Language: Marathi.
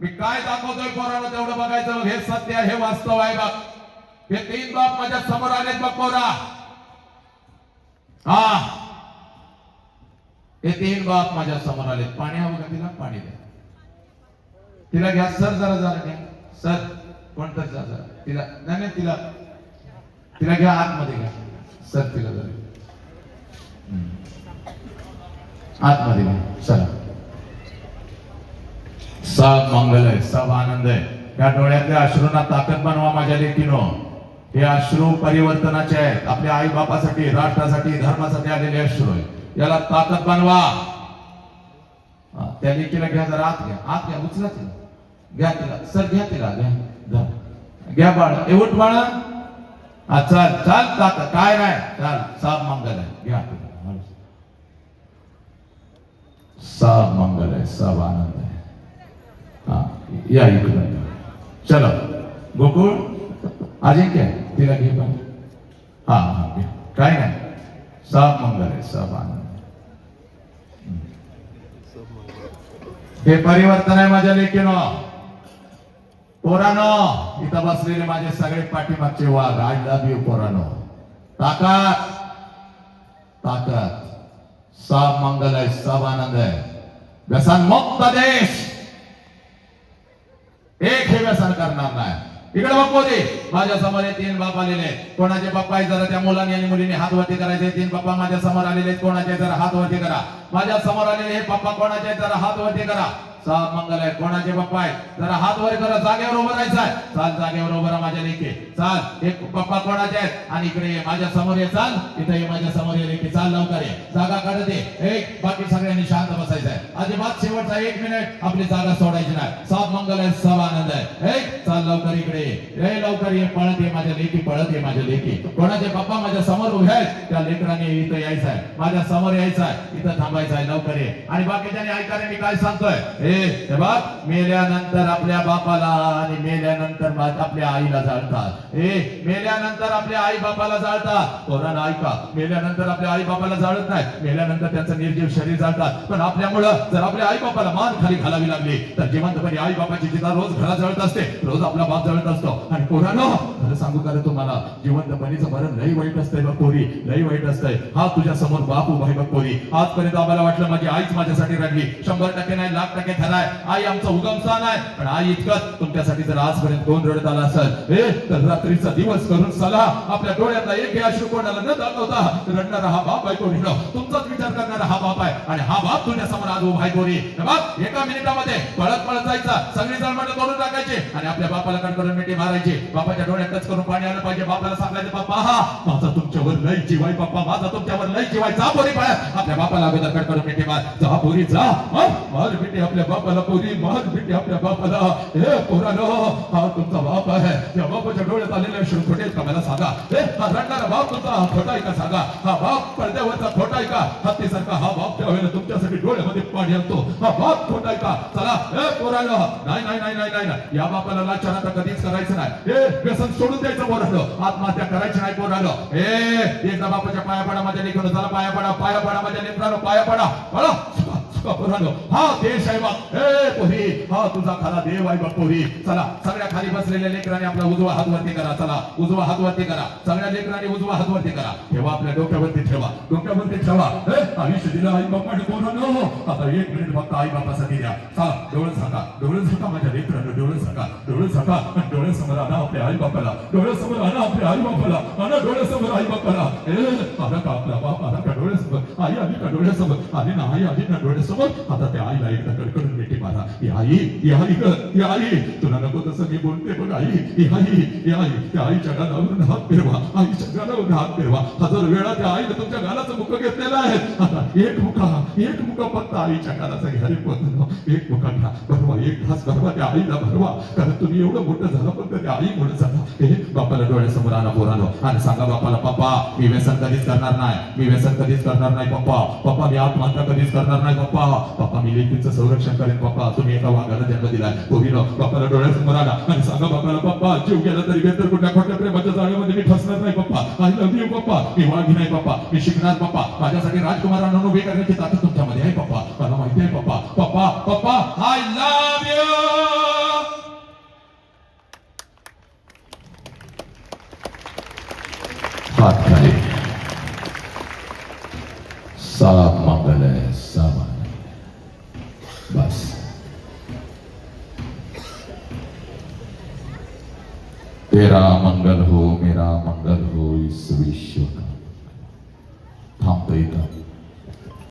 मी काय दाखवतोय पोराला तेवढं बघायचं. हे सत्य हे वास्तव आहे बघ. हे तीन बाप माझ्यासमोर आलेत बघ पोरा. हा. हे तीन बाप माझ्यासमोर आलेत. पाणी हवं का तिला? पाणी द्या. तिला घ्या. सर जरा जरा घ्या. सर कोणतं जा जरा. तिला नाही नाही तिला तिला घ्या आतमध्ये घ्या. सर तिला जरा. आतमध्ये घ्या. चला. सब मंगल आहे सब आनंद आहे. या डोळ्यातल्या अश्रूंना ताकद बनवा माझ्या लेखीनो हे अश्रू परिवर्तनाचे आहेत. आपल्या आई बापासाठी राष्ट्रासाठी धर्मासाठी आलेले अश्रू आहे याला ताकद बनवा. त्या लेखीला घ्या जरा आत घ्या. आत घ्या उचला तिला. घ्या तिला. सर घ्या तिला. घ्या. धर. घ्या बाळ. एवढ उठ बाळ? हा चल चल ताकद. काय नाही. चल सब मंगल आहे. घ्या तिला. सब मंगल आहे. सब आनंद आहे. या इकडं. चला. गोकुळ अजिंक्य तिला घे पण हा हा काय नाही. सब मंगल आहे सब आनंद. हे परिवर्तन आहे माझ्या लेखीनो पोरानो इथं बसलेले माझे सगळे पाठीमागचे वाघ. आय लव्ह यू पोरानो. ताकद. ताकद. सब मंगल आहे सब आनंद आहे. व्यसन मुक्त देश. एक हे व्यसन करणार नाही. इकडे बघ दे माझ्यासमोर हे तीन बाप आलेले आहेत. कोणाचे बाप्पा आहेत जरा त्या मुलांनी आणि मुलीने हात वरती करायचे तीन बाप्पा माझ्यासमोर आलेले आहेत. कोणाचे जरा हात वरती करा. माझ्यासमोर आलेले हे पप्पा कोणाचे आहेत? जरा हात वरती करा. सात मंगल आहे कोणाचे बाप्पा आहेत? जरा हात वर करा. जागेवर उभं राहायचं आहे. चाल जागेवर उभं राहा माझ्या लेखे चाल एक पप्पा कोणाचे आहेत? आणि इकडे ये. माझ्यासमोर ये. चाल. इथे माझ्यासमोर ये लेखे चाल लवकर ये. जागा काढते एक बाकी सगळ्यांनी शांत बसायचं आहे. अजिबात शेवटचा एक मिनिट आपली जागा सोडायची नाही. सात मंगल आहे सब आनंद आहे चाल लवकर इकडे. रे लवकर ये पळत ये माझ्या लेखी पळत ये माझ्या लेखी कोणाचे पप्पा माझ्यासमोर उभे आहेत? त्या लेकरांनी इथं यायचं आहे. माझ्यासमोर यायचं आहे. इथं थांबायचं आहे लवकर ये. आणि बाकीच्याने ऐकाने मी काय सांगतोय? हे बाप मेल्यानंतर आपल्या बापाला आणि मेल्यानंतर आपल्या आईला जाळतात. हे मेल्यानंतर आपल्या आई बापाला जाळतात. कोणाला ऐका? मेल्यानंतर आपल्या आई बापाला जाळत नाही. मेल्यानंतर त्यांचं निर्जीव शरीर जाळतात. पण आपल्यामुळं जर आपल्या आई बापाला मान खाली घालावी लागली तर जिवंतपणे आई बापाची चिता रोज घरात जळत असते रोज आपला बाप जळत असतो. आणि पोरानो खरं सांगू का तुम्हाला? जिवंतपणीचं मरण लई वाईट असतंय बघ पोरी लई वाईट असतंय. हा तुझ्या समोर बाप उभा आहे बघ पोरी. आजपर्यंत आम्हाला वाटलं माझी आईच माझ्यासाठी रडली. शंभर टक्के नाही लाख टक्के ठराय आई आमचं उगम स्थान आहे. पण आई इतकं तुमच्यासाठी जर आजपर्यंत कोण रडत आला असेल हे तर रात्रीचा दिवस करून चला. आपल्या डोळ्यातला एक अश्रू कोणाला न दाखवता रडणारा हा बाप आहे कोणी? तुमचाच विचार करणारा हा बाप आहे. आणि हा बाप तुझ्या समोर आज उभा आहे कोणी? एका मिनिटामध्ये पळत पळत जायचा. सगळी जळमट करून टाकायचे. आणि आपल्या बापाला कणकरून मिठी मारायची. बापाच्या डोळ्यात टच करून पाणी आलं पाहिजे. बापाला सांगायचं बाप्पा हा माझा तुमच्यावर लय जीवाय बाप्पा माझा तुमच्यावर लय जीवाय. जा पोरी पळा आपल्या बापाला अगोदर कणकरून मिठी मार. जा पोरी जा. मार मिठी आपल्या बापाला पोरी. मार मिठी आपल्या बापाला. हे पोरानो हा तुमचा बाप आहे. त्या बापाच्या डोळ्यात आलेले अश्रू खोटे का मला सांगा? हे हा रडणारा बाप तुमचा हा खोटा आहे का सांगा? हा बाप पडद्यावरचा खोटा आहे का हत्तीसारखा हा बाप त्यावेळेला तुमच्यासाठी डोळ्यामध्ये पाणी आणतो. हा बाप खोटा का? चला हे पोरानो नाही नाही नाही नाही नाही या बापाला लाचार आता कधीच करायचं नाही. हे व्यसन सोडून द्यायचं पोरानो. आत्महत्या करायची नाही पोरानो. हे एकदा बापाच्या पाया पडा माझ्या लेकरांनो चला पाया पडा पाया पडा माझ्या लेकरांनो पाया पडा पडा पोरानो हा देश आहे बघ ए पोरी हा तुझा खरा देव आहे बाप पोरी. चला सगळ्या खाली बसलेल्या लेकरांनी आपला उजवा हात वरती करा. चला उजवा हात वरती करा. सगळ्या लेकरांनी उजवा हात वरती करा. ठेवा आपल्या डोक्यावरती ठेवा. डोक्यावरती ठेवा. हे आयुष्य दिलं आई बापाने पोरानो. आता एक मिनिट फक्त आई बापासाठी द्या. चला डोळे झाका. डोळे झाका माझ्या लेकरांनो डोळे झाका. डोळे झाका. डोळे समोर आणा आपल्या आई बापाला. डोळे समोर आणा आपल्या आई बापाला. आणा डोळे समोर आई बापाला. ए आता का आपला बाप? आता डोळ्यासमोर आई आली का डोळे आली ना आई आली ना डोळे आता त्या आईला एकदा कडकडून मिठी मारा ही आई ही आई ग ही आई तुला नको तसं मी बोलते बघ आई ही आई ही आई त्या आईच्या गालावरून हात फिरवा आईच्या गालावरून हात फिरवा हजार वेळा त्या आईने तुमच्या गालाचं मुख घेतलेलं आहे आता एक मुखा एक मुखा फक्त आईच्या गालाचा घ्या रे एक मुखा घ्या भरवा एक घास भरवा त्या आईला भरवा कारण तुम्ही एवढं मोठं झालं पण त्या आई म्हणून झाला हे बापाला डोळ्यासमोर आणा पोरानो आणि सांगा बापाला बापा मी व्यसन कधीच करणार नाही मी व्यसन कधीच करणार नाही पप्पा. पप्पा मी आत्महत्या कधीच करणार नाही पप्पा. पप्पा मी लेकींचं संरक्षण करेन पप्पा. तुम्ही एका वाघाला जन्म दिलाय. कोहिलं पप्पाला डोळ्यासमोर आला. आणि सांगा पप्पाला पप्पा जीव गेला तरी बेतर कुठल्या खोट्या प्रेमाच्या जाळ्यामध्ये मी फसणार नाही पप्पा. आय लव्ह यू पप्पा. मी वाघी नाही पप्पा. मी शिकणार पप्पा. माझ्यासाठी राजकुमारांना उभे करण्याची ताकद तुमच्यामध्ये आहे पप्पा. मला माहिती आहे पप्पा. पप्पा पप्पा आय लव्ह यू Fatale. तेरा मंगल हो मेरा मंगल हो इस विश्व का थांबतो इथं